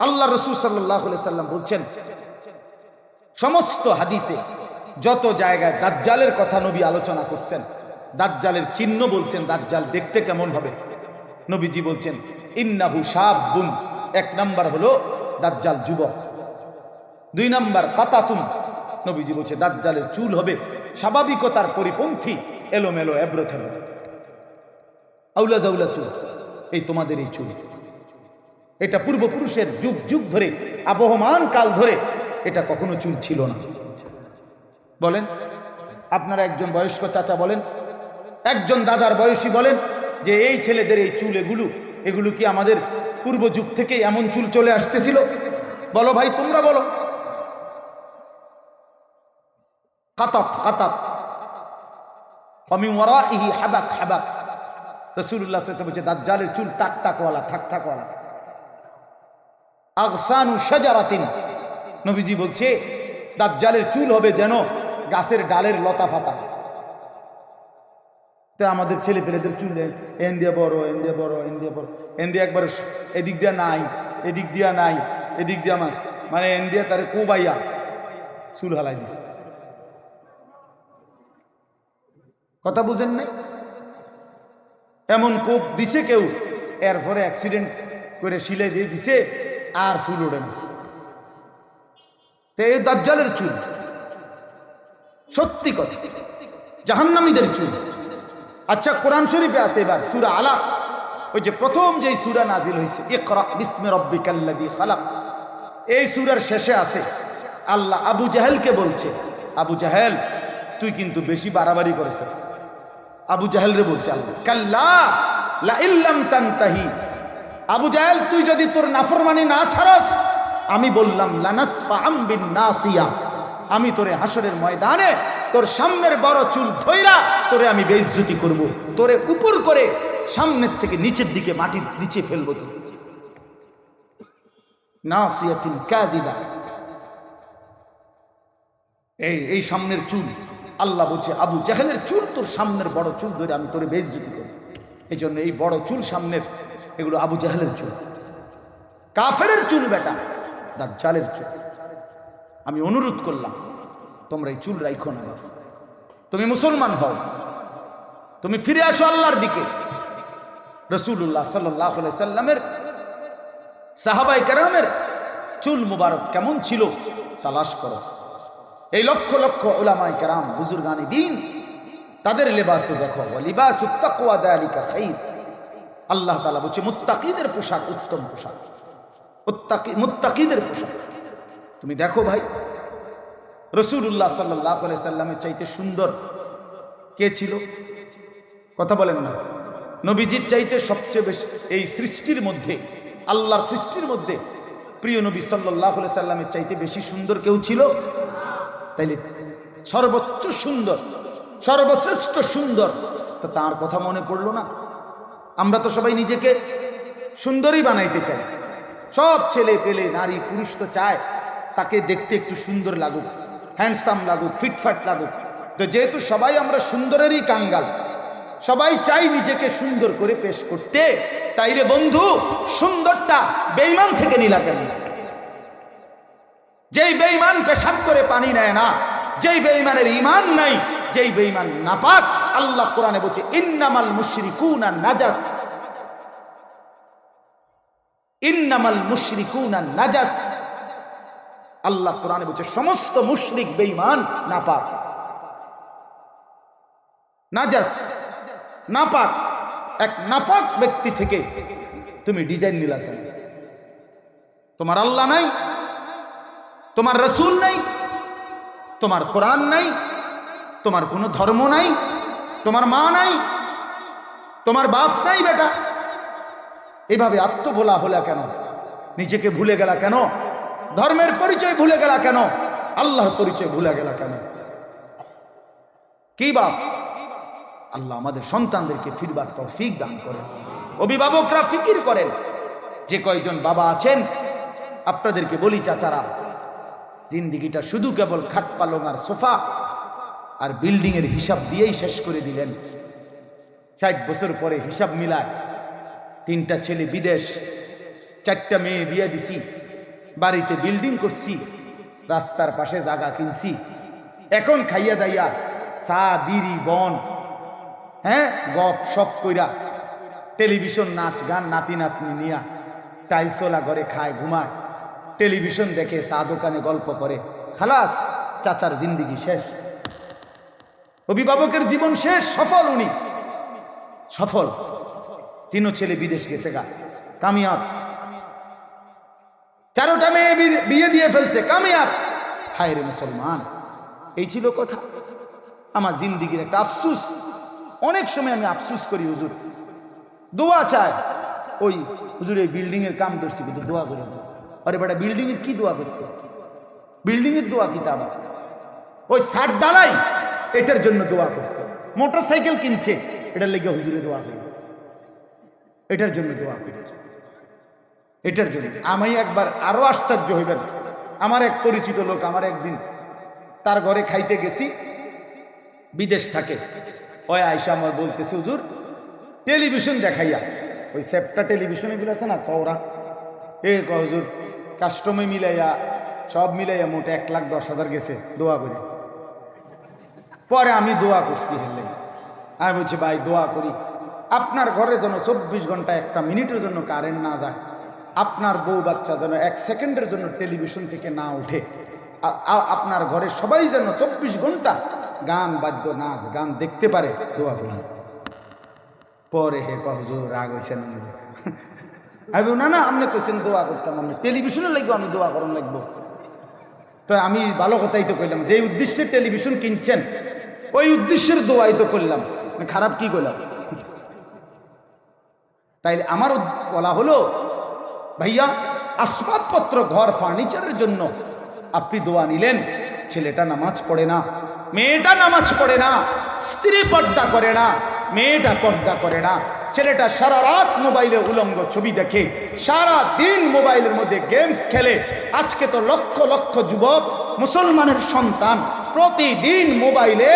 আল্লাহ রসুল সাল্লাম বলছেন, সমস্ত হাদিসে যত জায়গায় দাজ্জালের কথা নবী আলোচনা করছেন, দাজ্জালের চিহ্ন বলছেন, দাজ্জাল দেখতে কেমন হবে? নবীজি বলছেন, ইন্নাহু সাবুন এক নাম্বার হলো দাজ্জাল যুবক। দুই নাম্বার, কাতাতুন। নবীজি বলছে, দাজ্জালের চুল হবে স্বাভাবিকতার পরিপন্থী, এলোমেলো, এব্রথেলো। আউলা জাউলা চুল, এই তোমাদের এই চুল। এটা পূর্বপুরুষের যুগ যুগ ধরে, আবহমান কাল ধরে এটা কখনো চুল ছিল না। বলেন, আপনারা একজন বয়স্ক চাচা বলেন, একজন দাদার বয়সী বলেন যে এই ছেলেদের এই চুল এগুলো এগুলো কি আমাদের পূর্ব যুগ থেকে এমন চুল চলে আসতেছিল? বলো ভাই, তোমরা বলো। কাতাত কাতাত আমি ওয়ারাইহি হাবাক হাবাক। রসুল্লাহ বলছে, দাজ্জালের চুল তাক, তাকওয়ালা, থাক, থাকওয়ালা। আগসানু সাজারাতিন নবীজি বলছে, দাজ্জালের চুল হবে যেন গাছের ডালের লতা ফাতা তা আমাদের ছেলে পেলেদের চুল এন দিয়ে বড়, এন দিয়ে বড়, এন দিয়ে বড়। এন দিয়ে একবার এদিক দিয়া নাই, এদিক দিয়া নাই, এদিক দিয়া মাছ মানে এন দিয়ে তারে কোবাইয়া চুল হালাই দিছে। কথা বুঝেন নাই? এমন কোপ দিছে কেউ, এরপরে অ্যাক্সিডেন্ট করে শিলে দিয়ে দিছে আর চুল ওঠে না। এই দাজ্জালের চুল। সত্যি কথা। জাহান্নামীদের চুল। আচ্ছা কোরআন শরীফে আছে এবার সুরা আলা ওই যে প্রথম যেই সুরা নাজিল হয়েছে খালাক। এই সুরার শেষে আছে, আল্লাহ আবু জাহেলকে বলছে, আবু জাহেল, তুই কিন্তু বেশি বাড়াবাড়ি করেছ। আবু জাহেল রে বলছে আল্লাহ, কাল্লা লা ইল্লাম তানতাহি। আবু জাহেল, তুই যদি তোর নাফরমানি না ছাড়স, আমি বললাম, লানাসফা বিন নাসিয়া। আমি তোরে হাসরের ময়দানে, তোর সামনের বড় চুল ধইরা তোরে আমি বেইজ্জতি করব। তোরে উপর করে সামনের থেকে নিচের দিকে মাটির নিচে ফেলব তো এই এই সামনের চুল, আল্লাহ বলছে, আবু জাহেলের চুল, তোর সামনের বড় চুল ধরে আমি তোরে বেইজ্জতি করব। এই জন্য এই বড় চুল সামনের এগুলো আবু জাহেলের চুল। কাফেরের চুল বেটা, দাজ্জালের চুল। আমি অনুরোধ করলাম, তোমরা এই চুল রাইখো না। তুমি মুসলমান হও। তুমি ফিরে আসো আল্লাহর দিকে। রসুল্লাহ সাল্লাহ সাল্লামের সাহাবাই কেরামের চুল মুবারক কেমন ছিল তালাশ করো। এই লক্ষ লক্ষ ওলামাই কেরাম, বুজুর্গানি দিন, তাদের লেবাসে দেখো লিবাস উত্তাকুয়া দেয়ালিকা খাইর। আল্লাহ তালা বলছে, মুত্তাকিদের পোশাক উত্তম পোশাক। মুত্তাকি, মুত্তাকিদের পোশাক। তুমি দেখো ভাই রসুল্লাহ সাল্লাহ সাল্লামের চাইতে সুন্দর কে ছিল? কথা বলেন না। নবীজির চাইতে সবচেয়ে বেশি, এই সৃষ্টির মধ্যে, আল্লাহর সৃষ্টির মধ্যে প্রিয় নবী সাল্লাহ সাল্লামের চাইতে বেশি সুন্দর কেউ ছিল? তাইলে সর্বোচ্চ সুন্দর, সর্বশ্রেষ্ঠ সুন্দর, তো তার কথা মনে পড়ল না? আমরা তো সবাই নিজেকে সুন্দরই বানাইতে চাই। সব ছেলে পেলে, নারী, পুরুষ তো চায়, তাকে দেখতে একটু সুন্দর লাগুক হ্যান্ডসাম লাগুক ফিটফাট লাগুক। তো যেহেতু সবাই আমরা সুন্দরেরই কাঙ্গাল, সবাই চাই নিজেকে সুন্দর করে পেশ করতে। তাই রে বন্ধু, সুন্দরটা বেইমান থেকে নিলা কেন? যেই বেইমান পেশাব করে পানি নেয় না, যেই বেইমানের ইমান নাই, যেই বেইমান নাপাক আল্লাহ কোরআনে বলছে, ইন্নামাল মুশরিকুনা নাজাস। ইন্নামাল মুশরিকুনা নাজাস। আল্লাহ কোরআনে বলছে, সমস্ত মুশরিক বেঈমান নাপাক। নাজাস, নাপাক। এক নাপাক ব্যক্তি থেকে তুমি ডিজাইন নিলা তোমার আল্লাহ নাই, তোমার রসুল নাই, তোমার কোরআন নাই, তোমার কোনো ধর্ম নাই তোমার মা নাই, তোমার বাপ নাই বেটা। এভাবে আত্মভোলা হলে কেন? নিজেকে ভুলে গেলা কেন? ধর্মের পরিচয় ভুলে গেলা কেন? আল্লাহর পরিচয় ভুলে গেলা কেন? কি বাপ? আল্লাহ আমাদের সন্তানদেরকে ফিরবার তৌফিক দান করেন। অভিভাবকরা ফিকির করেন। যে কয়জন বাবা আছেন, আপনাদেরকে বলি, চাচারা, জিন্দিগিটা শুধু কেবল খাট পালং আর সোফা আর বিল্ডিং এর হিসাব দিয়েই শেষ করে দিলেন। ষাট বছর পরে হিসাব মিলায়। তিনটা ছেলে বিদেশ, চারটা মেয়ে বিয়ে দিছি। বাড়িতে বিল্ডিং করছি, রাস্তার পাশে জায়গা কিনছি। এখন খাইয়া দাইয়া চা, বিড়ি, বন হ্যাঁ গপ সপ কইরা টেলিভিশন নাচ গান, নাতি নাতনি নিয়া টাইলসোলা ঘরে খায়, ঘুমায়। টেলিভিশন দেখে চা দোকানে গল্প করে। খালাস, চাচার জিন্দিগি শেষ। অভিভাবকের জীবন শেষ, সফল উনি। সফল। তিনও ছেলে বিদেশ গেছে গা। কামিয়াব। তেরোটা মেয়ে বিয়ে দিয়ে ফেলছে। কামিয়াব। হায় রে মুসলমান। এই ছিল কথা। আমার জিন্দিগির একটা আফসুস। অনেক সময় আমি আফসুস করি, হুজুর। দোয়া চায় ওই হুজুর, এই বিল্ডিং এর কাম করছি কিন্তু দোয়া করে। আরে বেটা বিল্ডিং এর কি দোয়া করতে? বিল্ডিং এর দোয়া কি তা ওই সার ডালাই এটার জন্য দোয়া করতে মোটর সাইকেল কিনছে, এটার লেগে হুজুরে দোয়া করে এটার জন্য দোয়া করেছে। এটার জন্য। আমি একবার আরও আশ্চর্য হইবেন। আমার এক পরিচিত লোক আমার একদিন তার ঘরে খাইতে গেছি, বিদেশ থাকে। ওই আয়সা আমার বলতেছে, হুজুর, টেলিভিশন দেখাইয়া। ওই সেপটা টেলিভিশন এগুলো আছে না, চওড়া। এ হুজুর কাস্টমে মিলাইয়া, সব মিলাইয়া মোটে এক লাখ দশ হাজার গেছে, দোয়া করে। পরে আমি দোয়া করছি হেলে। আমি বলছি, ভাই, দোয়া করি। আপনার ঘরে যেন চব্বিশ ঘণ্টা একটা মিনিটের জন্য কারেন্ট না যায়, আপনার বউ বাচ্চা যেন এক সেকেন্ডের জন্য টেলিভিশন থেকে না উঠে আ- আ- আপনার ঘরে সবাই যেন চব্বিশ ঘণ্টা গান, বাদ্য, নাচ, গান দেখতে পারে, দোয়া করুন। পরে হে হুজুর, রাগ হয়েছে না আমি না না, আপনি কইছেন দোয়া করতাম আমি। টেলিভিশনে লাগবো আমি দোয়া করুন লাগবো। তো আমি ভালো কথাই তো কইলাম যে উদ্দেশ্যে টেলিভিশন কিনছেন ওই উদ্দেশ্যের দোয়াই তো করলাম। মানে খারাপ কি করলাম? তাই আমার বলা হলো, ভাইয়া, আসবাবপত্র, ঘর ফার্নিচারের জন্য আপনি দোয়া নিলেন। ছেলেটা নামাজ পড়ে না, মেয়েটা নামাজ পড়ে না, স্ত্রী পর্দা করে না, মেয়েটা পর্দা করে না। ছেলেটা সারা রাত মোবাইলে উলঙ্গ ছবি দেখে, সারা দিন মোবাইলের মধ্যে গেমস খেলে। আজকে তো লক্ষ লক্ষ যুবক, মুসলমানের সন্তান প্রতিদিন মোবাইলে,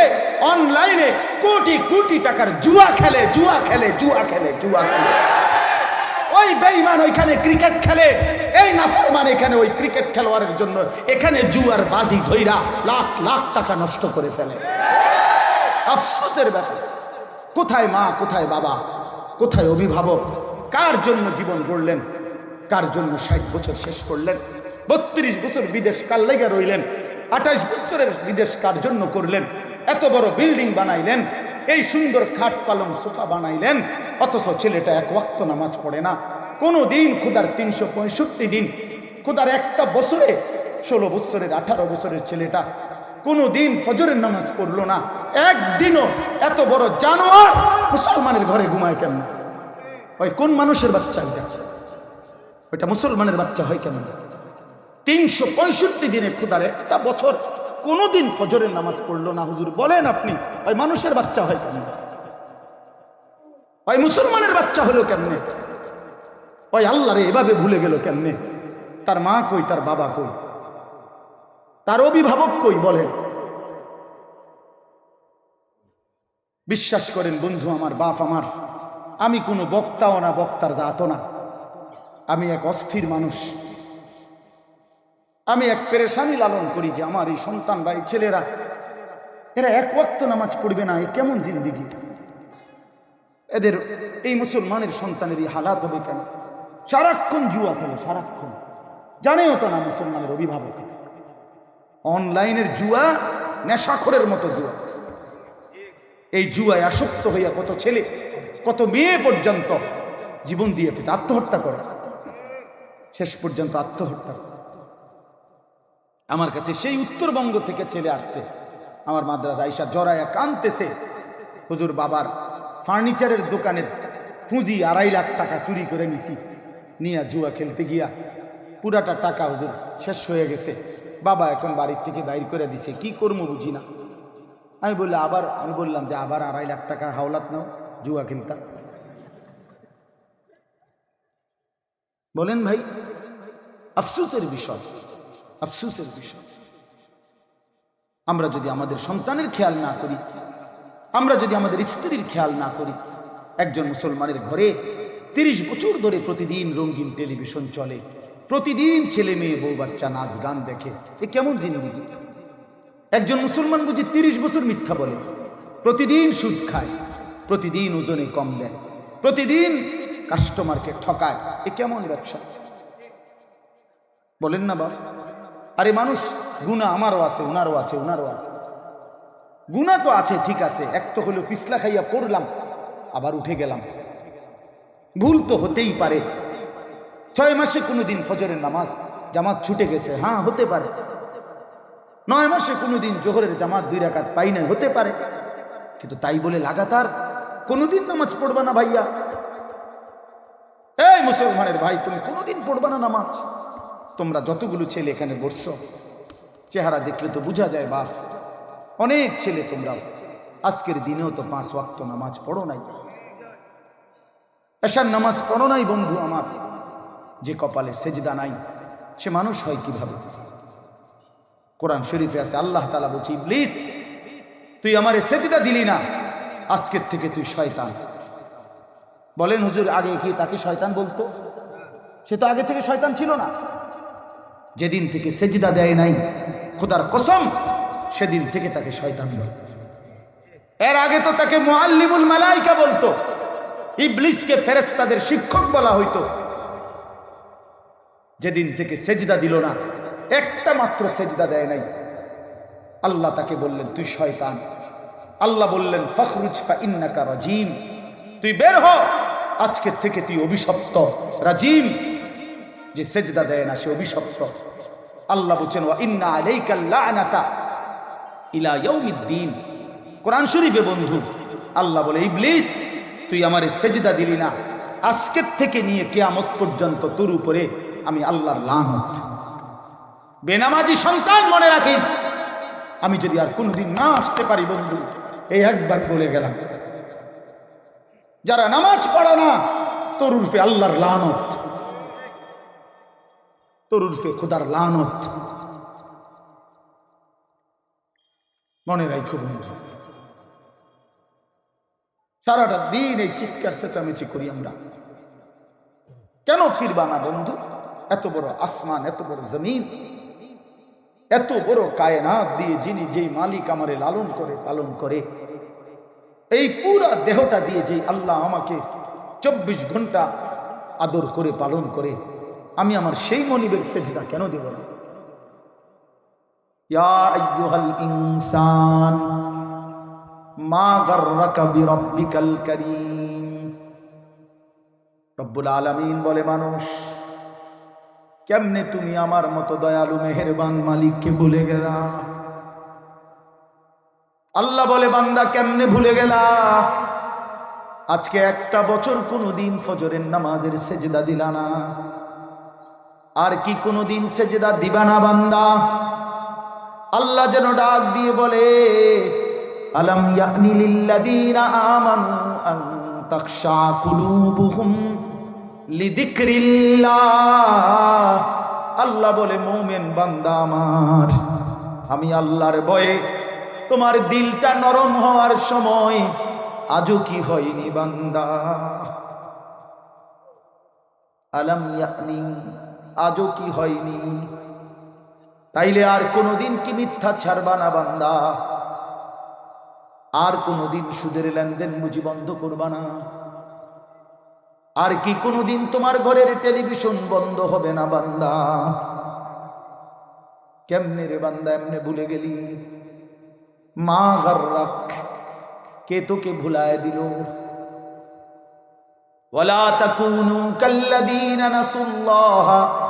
অনলাইনে কোটি কোটি টাকার জুয়া খেলে জুয়া খেলে জুয়া খেলে জুয়া খেলে। ওই বেইমান ওইখানে ক্রিকেট খেলে, এই নাফরমান এখানে ওই ক্রিকেট খেলোয়াড়ের জন্য এখানে জুয়ার বাজি ধইরা লাখ লাখ টাকা নষ্ট করে ফেলে। আফসোসের ব্যাপার। কোথায় মা, কোথায় বাবা, কোথায় অভিভাবক? কার জন্য জীবন গড়লেন? কার জন্য ষাট বছর শেষ করলেন? বত্রিশ বছর বিদেশ কাল লেগে রইলেন? আঠাশ বছরের বিদেশ কার জন্য করলেন? এত বড় বিল্ডিং বানাইলেন, এই সুন্দর খাট পালং সোফা বানাইলেন, অথচ ছেলেটা এক ওয়াক্ত নামাজ পড়ে না। কোনো দিন খুদার তিনশো পঁয়ষট্টি দিন খুদার একটা বছরে, ষোলো বছরের আঠারো বছরের ছেলেটা কোনো দিন ফজরের নামাজ পড়ল না। একদিনও এত বড় জানোয়ার মুসলমানের ঘরে ঘুমায় কেন? ওই কোন মানুষের বাচ্চা ওইটা মুসলমানের বাচ্চা হয় কেমন তিনশো পঁয়ষট্টি দিনে খুদার একটা বছর কোনোদিন ফজরের নামাজ পড়ল না। হুজুর, বলেন আপনি, ওই মানুষের বাচ্চা হয় কেমন? ওই মুসলমানের বাচ্চা হলো কেমনে? ওই আল্লাহরে এভাবে ভুলে গেল কেমনে? তার মা কই, তার বাবা কই? তার অভিভাবক কই, বলেন। বিশ্বাস করেন, বন্ধু, আমার বাপ আমার, আমি কোনো বক্তাও না, বক্তার জাতও না। আমি এক অস্থির মানুষ। আমি এক পেরেশানি লালন করি যে আমার এই সন্তানরা এই ছেলেরা, এরা এক ওয়াক্ত নামাজ পড়বে না, এ কেমন জিন্দিগি? এদের এই মুসলমানের সন্তানের এই হালাত হবে কেন? সারাক্ষণ জুয়া খেলে, সারাক্ষণ। জানেও তো না মুসলমানের অভিভাবক। অনলাইনের জুয়া, নেশাখরের মতো জুয়া। এই জুয়ায় আসক্ত হইয়া কত ছেলে, কত মেয়ে পর্যন্ত জীবন দিয়ে ফেছে আত্মহত্যা করে। শেষ পর্যন্ত আত্মহত্যা করে। আমার কাছে সেই উত্তরবঙ্গ থেকে ছেলে আসছে। আমার মাদ্রাস আইসা জড়ায়া কানতেছে। হুজুর বাবার ফার্নিচারের দোকানের পুঁজি আড়াই লাখ টাকা চুরি করে নিছি। নিয়ে জুয়া খেলতে গিয়া পুরাটা টাকা হুজুর শেষ হয়ে গেছে। বাবা এখন বাড়ির থেকে বাইর করে দিছে। কি করব বুঝি না। আমি বললাম, আবার আমি বললাম যে, আবার আড়াই লাখ টাকা হাওলাত নাও, জুয়া খেলতা। বলেন ভাই, আফসুসের বিষয়। আফসুসের বিষয়। আমরা যদি আমাদের সন্তানের খেয়াল না করি, আমরা যদি আমাদের স্ত্রীর খেয়াল না করি, একজন মুসলমানের ঘরে তিরিশ বছর ধরে প্রতিদিন রঙিন টেলিভিশন চলে, প্রতিদিন ছেলে মেয়ে, বউ বাচ্চা নাচ, গান দেখে, এ কেমন জিন্দিগি? একজন মুসলমান বুঝি তিরিশ বছর মিথ্যা বলে, প্রতিদিন সুদ খায়, প্রতিদিন ওজনে কম দেয়, প্রতিদিন কাস্টমারকে ঠকায়, এ কেমন ব্যবসা? বলেন না বাপ। আরে মানুষ, গুণা আমারও আছে ওনারও আছে ওনারও আছে। গুণা তো আছে, ঠিক আছে। এক তো হলো পিছলা খাইয়া পড়লাম, আবার উঠে গেলাম। ভুল তো হতেই পারে। ছয় মাসে কোনোদিন ফজরের নামাজ, জামাত ছুটে গেছে। হ্যাঁ হতে পারে। নয় মাসে কোনোদিন জোহরের জামাত দুই রাকাত পাই নাই, হতে পারে। কিন্তু তাই বলে লাগাতার, কোনোদিন নামাজ পড়বা না ভাইয়া। এই মুসলমানের ভাই, তুমি কোনোদিন পড়বা না নামাজ। তোমরা যতগুলো ছেলে এখানে বসছো, চেহারা দেখলে তো বোঝা যায়, বাপ। অনেক ছেলে তোমরা। আজকের দিনেও তো পাঁচ ওয়াক্ত নামাজ পড়ো নাই। এসার নামাজ পড়ো নাই, বন্ধু আমার। যে কপালে সেজদা নাই, সে মানুষ হয় কীভাবে? কোরআন শরীফে আছে, আল্লাহ তালা বলছি প্লিজ তুই আমার সেজদা দিলি না। আজকের থেকে তুই শয়তান। বলেন, হুজুর, আগে কি তাকে শয়তান বলতো? সে তো আগে থেকে শয়তান ছিল না। যেদিন থেকে সেজদা দেয় নাই, খোদার কসম, সেদিন থেকে তাকে শয়তান এর আগে তো তাকে মোয়াল্লিমুল মালাইকা বলতো, ইবলিসকে ফেরেস্তাদের শিক্ষক বলা হইতো। যেদিন থেকে সেজদা দিল না, একটা মাত্র সেজদা দেয় নাই। আল্লাহ তাকে বললেন, তুই শয়তান। আল্লাহ বললেন, ফখরুজ ফা ইন্নাকা রাজিম। তুই বের হ আজকের থেকে তুই অভিশপ্ত রাজিম। যে সেজদা দেয় না, সে অভিশপ্ত। আল্লাহ বলছেন, ওয়া ইন্না আলাইকা লানাতা ইলা ইয়াউমিদ্দিন। কোরআন শরীফে বন্ধু, আল্লাহ বলে, ইবলিস, তুই আমারে সেজদা দিলি না। আজকের থেকে নিয়ে কেয়ামত পর্যন্ত তোর উপরে আমি আল্লাহর লানত। বেনামাজি সন্তান মনে রাখিস। আমি যদি আর কোনোদিন না আসতে পারি বন্ধু এই একবার বলে গেলাম। যারা নামাজ পড়ে না, তোর উর্ফে আল্লাহর লানত। তোর উর্ফে খুদার লানত। মনে রাখো বন্ধু, সারাটা দিন এই চিৎকার চেঁচামেচি করি আমরা। কেন ফিরবা না বন্ধু? এত বড় আসমান, এত বড় জমিন, এত বড় কায়নাত দিয়ে যিনি যেই মালিক আমারে লালন করে, পালন করে। এই পুরা দেহটা দিয়ে যেই আল্লাহ আমাকে চব্বিশ ঘণ্টা আদর করে, পালন করে। আমি আমার সেই মনিবের সেজদা কেন দেব না? ইনসান, মা গাররাকা বিরাব্বিকাল কারীম। বলে, মানুষ, কেমনে তুমি আমার মতো দয়ালু, মেহেরবান মালিককে ভুলে গেলা? আল্লাহ বলে, বান্দা, কেমনে ভুলে গেলা? আজকে একটা বছর কোনো দিন ফজরের নামাজের সেজদা দিলা না। আর কি কোনো কোনোদিন সেজদা দিবা না বান্দা? আল্লাহ যেন ডাক দিয়ে বলে, আলম আল্লাহ বলে, মুমিন বান্দা আমার, আমি আল্লাহর ভয়ে তোমার দিলটা নরম হওয়ার সময় আজও কি হয়নি বান্দা? আলম ইয়ানি আজও কি হয়নি? তাইলে আর কোনোদিন কি মিথ্যা ছাড়বা না, বান্দা? আর কোনোদিন সুদের লেনদেন বুঝি বন্ধ করবা না? আর কি কোনোদিন তোমার ঘরের টেলিভিশন বন্ধ হবে না, বান্দা? কেমনে রে বান্দা, এমনে ভুলে গেলি? মা গার্রাক, কে তোকে ভুলায় দিল? কাল্লাযীনা নাসুল্লাহ ফাআনসাহুম আনফুসাহুম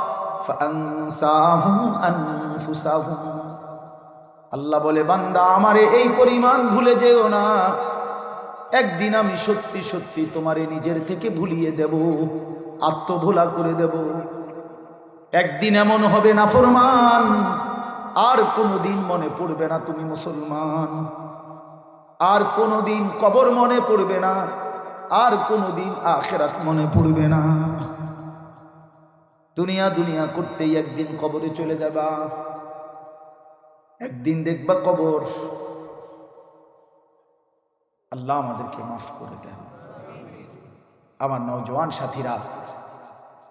আল্লাহ বলে, বান্দা, আমারে এই পরিমাণ ভুলে যেও না। একদিন আমি সত্যি সত্যি তোমারে নিজের থেকে ভুলিয়ে দেব, আত্মভোলা করে দেব। একদিন এমন হবে না ফরমান, আর কোনোদিন মনে পড়বে না তুমি মুসলমান। আর কোনোদিন কবর মনে পড়বে না, আর কোনো কোনোদিন আখেরাত মনে পড়বে না। দুনিয়া দুনিয়া করতেই একদিন কবরে চলে যাবা। একদিন দেখবা কবর। আল্লাহ আমাদেরকে মাফ করে দেন। আমার নৌজওয়ান সাথীরা,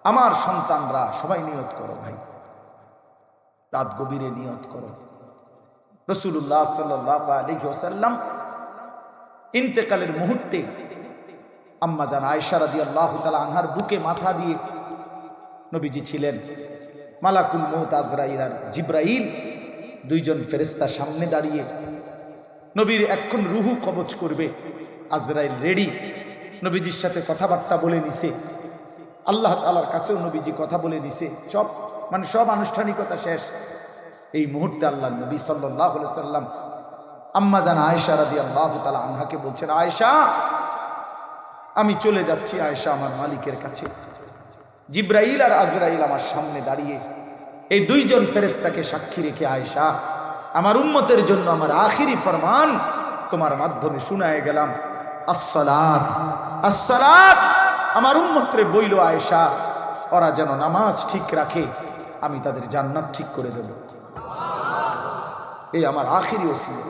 আমার সন্তানরা, সবাই নিয়ত করো ভাই। রাত গভীরে নিয়ত করো। রসুল্লাহ সাল্লাম ইন্তেকালের মুহূর্তে আম্মা জান আয়সা আল্লাহ তালা আনহার বুকে মাথা দিয়ে নবীজি ছিলেন। মালাকুল মৌত আজরাইল আর জিব্রাইল দুইজন ফেরেস্তা সামনে দাঁড়িয়ে নবীর এক্ষণ রুহু কবচ করবে। আজরাইল রেডি। নবীজির সাথে কথাবার্তা বলে নিছে। আল্লাহ তালার কাছেও নবীজি কথা বলে নিছে। সব মানে সব আনুষ্ঠানিকতা শেষ। এই মুহূর্তে আল্লাহ নবী সাল্লাহ সাল্লাম আম্মা জান আয়েশা রাদি আল্লাহ তালা আনহাকে বলছেন, আয়েশা, আমি চলে যাচ্ছি আয়েশা আমার মালিকের কাছে। জিব্রাইল আর আজরাইল আমার সামনে দাঁড়িয়ে এই দুইজন ফেরেস্তাকে সাক্ষী রেখে আয়েশা, আমার উন্মতের জন্য আমার আখিরি ফরমান তোমার মাধ্যমে শুনায় গেলাম। আসসালাত আসসালাত! আমার উন্মত্রে বইল আয়েশা, ওরা যেন নামাজ ঠিক রাখে, আমি তাদের জান্নাত ঠিক করে দেব। এই আমার আখিরি ওসিলা।